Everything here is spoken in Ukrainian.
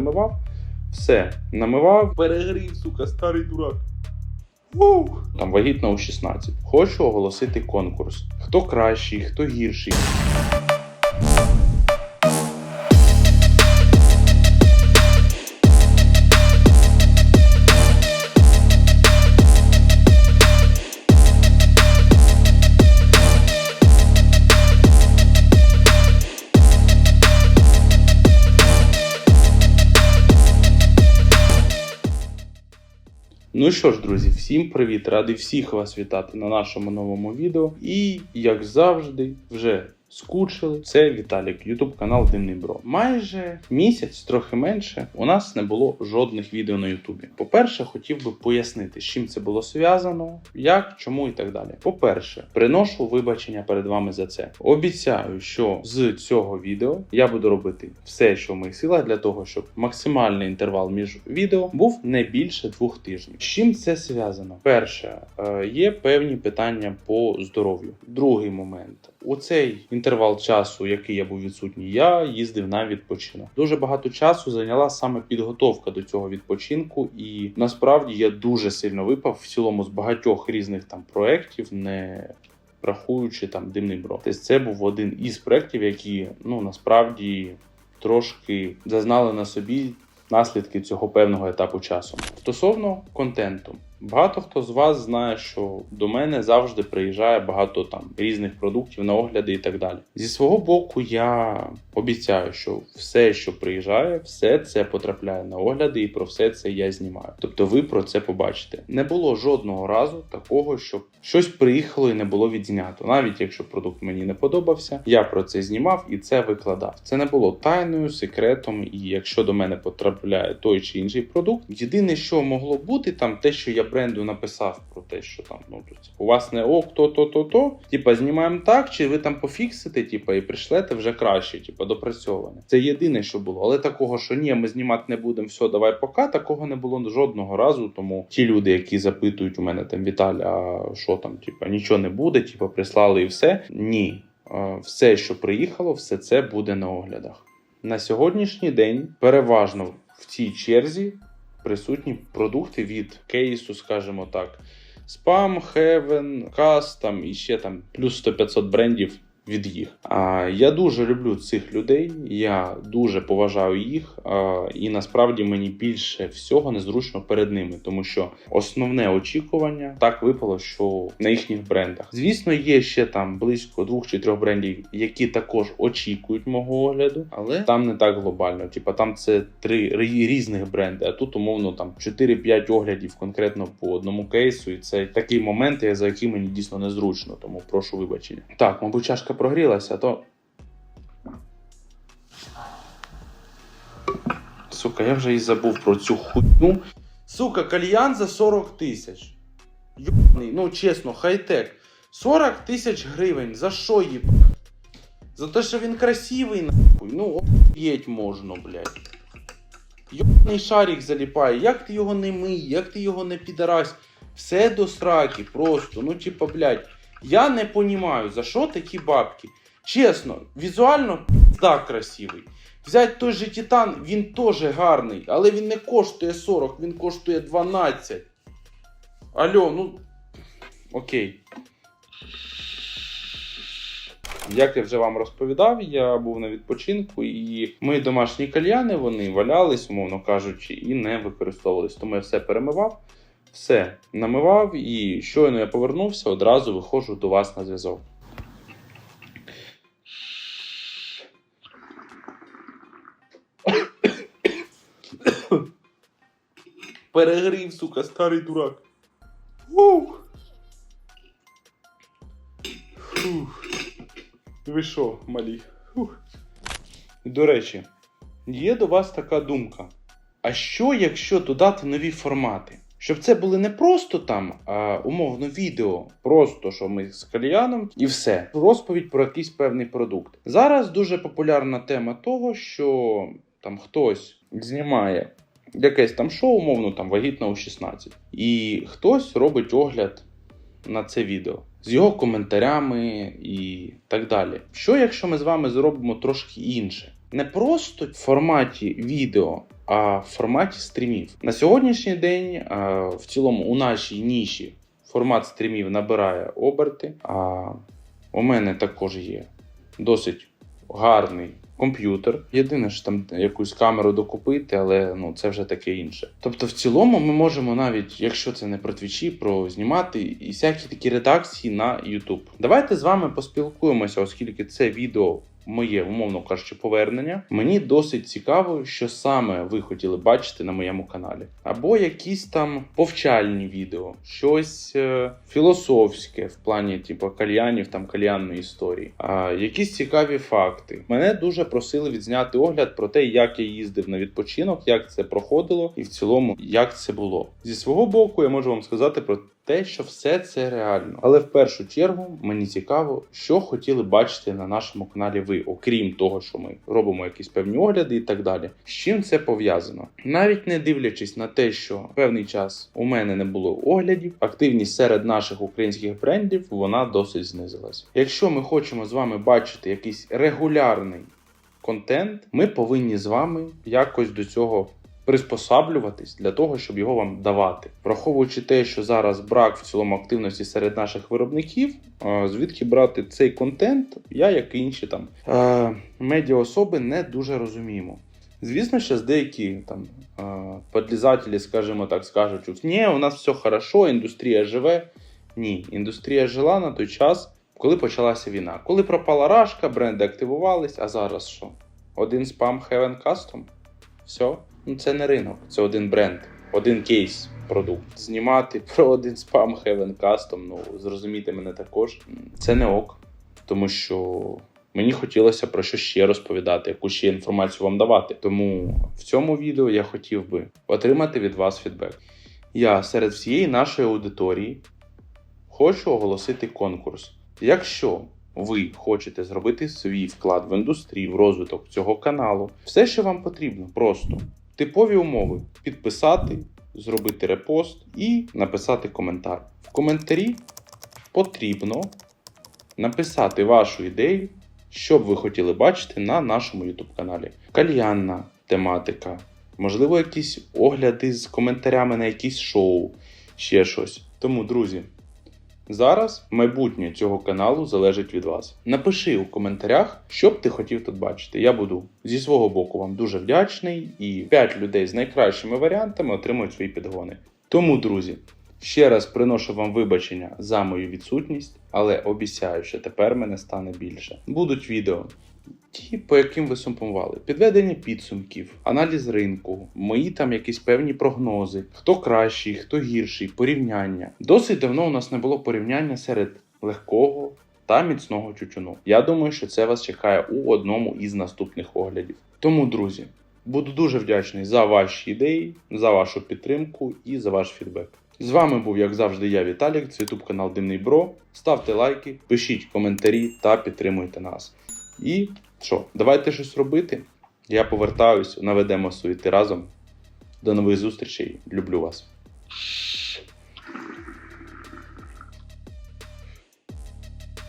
перемивав. Все, намивав, перегрів, сука, старий дурак. Воу! Там вагітна у 16. Хочу оголосити конкурс. Хто кращий, хто гірший. Ну що ж, друзі, всім привіт! Радий всіх вас вітати на нашому новому відео. І, як завжди, вже скучили. Це Віталік, Ютуб канал Димний Бро. Майже місяць, трохи менше, у нас не було жодних відео на Ютубі. По-перше, хотів би пояснити, з чим це було зв'язано, як, чому і так далі. По-перше, приношу вибачення перед вами за це. Обіцяю, що з цього відео я буду робити все, що в моїх силах, для того, щоб максимальний інтервал між відео був не більше двох тижнів. З чим це зв'язано? Перше, е, є певні питання по здоров'ю. Другий момент. У цей інтервал часу, який я був відсутній, я їздив на відпочинок. Дуже багато часу зайняла саме підготовка до цього відпочинку, і насправді я дуже сильно випав в цілому з багатьох різних там проєктів, не рахуючи там димний бро. Тобто це був один із проєктів, які ну насправді трошки зазнали на собі наслідки цього певного етапу часу. Стосовно контенту. Багато хто з вас знає, що до мене завжди приїжджає багато там різних продуктів на огляди і так далі. Зі свого боку, я обіцяю, що все, що приїжджає, все це потрапляє на огляди, і про все це я знімаю. Тобто, ви про це побачите. Не було жодного разу такого, щоб щось приїхало і не було відзнято. Навіть якщо продукт мені не подобався, я про це знімав і це викладав. Це не було тайною, секретом. І якщо до мене потрапляє той чи інший продукт, єдине, що могло бути, там те, що я бренду написав про те, що там ну тобто, у вас не ок, то, то, то, то. Типа знімаємо так, чи ви там пофіксите, типа, і пришлете вже краще, типа допрацьоване. Це єдине, що було. Але такого, що ні, ми знімати не будемо, все, давай пока. Такого не було жодного разу. Тому ті люди, які запитують у мене там Віталь, а що там, типа, нічого не буде, типа прислали і все. Ні. Все, що приїхало, все це буде на оглядах. На сьогоднішній день переважно в цій черзі присутні продукти від кейсу, скажімо так. Spam, Heaven, там і ще там плюс 100-500 брендів від їх. Я дуже люблю цих людей, я дуже поважаю їх, і насправді мені більше всього незручно перед ними, тому що основне очікування так випало, що на їхніх брендах. Звісно, є ще там близько двох чи трьох брендів, які також очікують мого огляду, але там не так глобально. Типа там це три різних бренди, а тут умовно там 4-5 оглядів конкретно по одному кейсу, і це такий момент, за який мені дійсно незручно, тому прошу вибачення. Так, мабуть, чашка прогрілася, то. Сука, я вже і забув про цю хуйню. Сука, кальян за 40 тисяч. Йобаний, ну чесно, хай-тек. 40 тисяч гривень. За що їб? За те, що він красивий, нахуй. Ну, охуєть можна, блядь. Йобаний шарик заліпає. Як ти його не мий, як ти його не підарась. Все до сраки, просто. Ну, типа, блядь. Я не понімаю, за що такі бабки. Чесно, візуально пізда красивий. Взять той же Титан, він теж гарний, але він не коштує 40, він коштує 12. Алло, ну. Окей. Як я вже вам розповідав, я був на відпочинку, і мої домашні кальяни вони валялись, умовно кажучи, і не використовувались. Тому я все перемивав, все намивав, і щойно я повернувся, одразу виходжу до вас на зв'язок. Перегрів, сука, старий дурак. Ух. Фух. Ви що, малі? Фух. До речі, є до вас така думка. А що, якщо додати нові формати? Щоб це були не просто там, а умовно відео, просто що ми з кальяном і все. Розповідь про якийсь певний продукт. Зараз дуже популярна тема того, що там хтось знімає якесь там шоу, умовно там вагітна у 16. І хтось робить огляд на це відео з його коментарями і так далі. Що якщо ми з вами зробимо трошки інше? Не просто в форматі відео, а в форматі стрімів. На сьогоднішній день в цілому у нашій ніші формат стрімів набирає оберти. А у мене також є досить гарний комп'ютер. Єдине, що там якусь камеру докупити, але ну це вже таке інше. Тобто, в цілому, ми можемо навіть, якщо це не про твічі, про знімати і всякі такі редакції на YouTube. Давайте з вами поспілкуємося, оскільки це відео. Моє, умовно кажучи, повернення. Мені досить цікаво, що саме ви хотіли бачити на моєму каналі. Або якісь там повчальні відео, щось е, філософське в плані, типу, кальянів, там кальянної історії, а, якісь цікаві факти. Мене дуже просили відзняти огляд про те, як я їздив на відпочинок, як це проходило, і в цілому, як це було. Зі свого боку, я можу вам сказати про те, що все це реально. Але в першу чергу мені цікаво, що хотіли бачити на нашому каналі ви, окрім того, що ми робимо якісь певні огляди і так далі. З чим це пов'язано? Навіть не дивлячись на те, що певний час у мене не було оглядів, активність серед наших українських брендів вона досить знизилась. Якщо ми хочемо з вами бачити якийсь регулярний контент, ми повинні з вами якось до цього приспосаблюватись для того, щоб його вам давати, враховуючи те, що зараз брак в цілому активності серед наших виробників, е, звідки брати цей контент, я, як і інші там е, медіаособи, не дуже розуміємо. Звісно, що деякі там е, подлізателі, скажімо так, скажуть, ні, у нас все хорошо, індустрія живе. Ні, індустрія жила на той час, коли почалася війна. Коли пропала рашка, бренди активувались, а зараз що? Один спам Heaven Custom? Все. Ну, це не ринок, це один бренд, один кейс продукт. Знімати про один спам Heaven Custom, ну зрозумійте мене також. Це не ок, тому що мені хотілося про що ще розповідати, яку ще інформацію вам давати. Тому в цьому відео я хотів би отримати від вас фідбек. Я серед всієї нашої аудиторії хочу оголосити конкурс. Якщо ви хочете зробити свій вклад в індустрію, в розвиток цього каналу, все, що вам потрібно, просто типові умови: підписати, зробити репост і написати коментар. В коментарі потрібно написати вашу ідею, що б ви хотіли бачити на нашому YouTube каналі. Кальянна тематика, можливо, якісь огляди з коментарями на якісь шоу, ще щось. Тому, друзі. Зараз майбутнє цього каналу залежить від вас. Напиши у коментарях, що б ти хотів тут бачити. Я буду зі свого боку вам дуже вдячний, і 5 людей з найкращими варіантами отримують свої підгони. Тому, друзі, ще раз приношу вам вибачення за мою відсутність, але обіцяю, що тепер мене стане більше. Будуть відео. Ті, по яким ви сумпували, підведення підсумків, аналіз ринку, мої там якісь певні прогнози, хто кращий, хто гірший, порівняння. Досить давно у нас не було порівняння серед легкого та міцного тютюну. Я думаю, що це вас чекає у одному із наступних оглядів. Тому, друзі, буду дуже вдячний за ваші ідеї, за вашу підтримку і за ваш фідбек. З вами був, як завжди, я Віталік, це YouTube канал Димний Бро. Ставте лайки, пишіть коментарі та підтримуйте нас. І що, давайте щось робити. Я повертаюсь, наведемо суєти разом. До нових зустрічей. Люблю вас.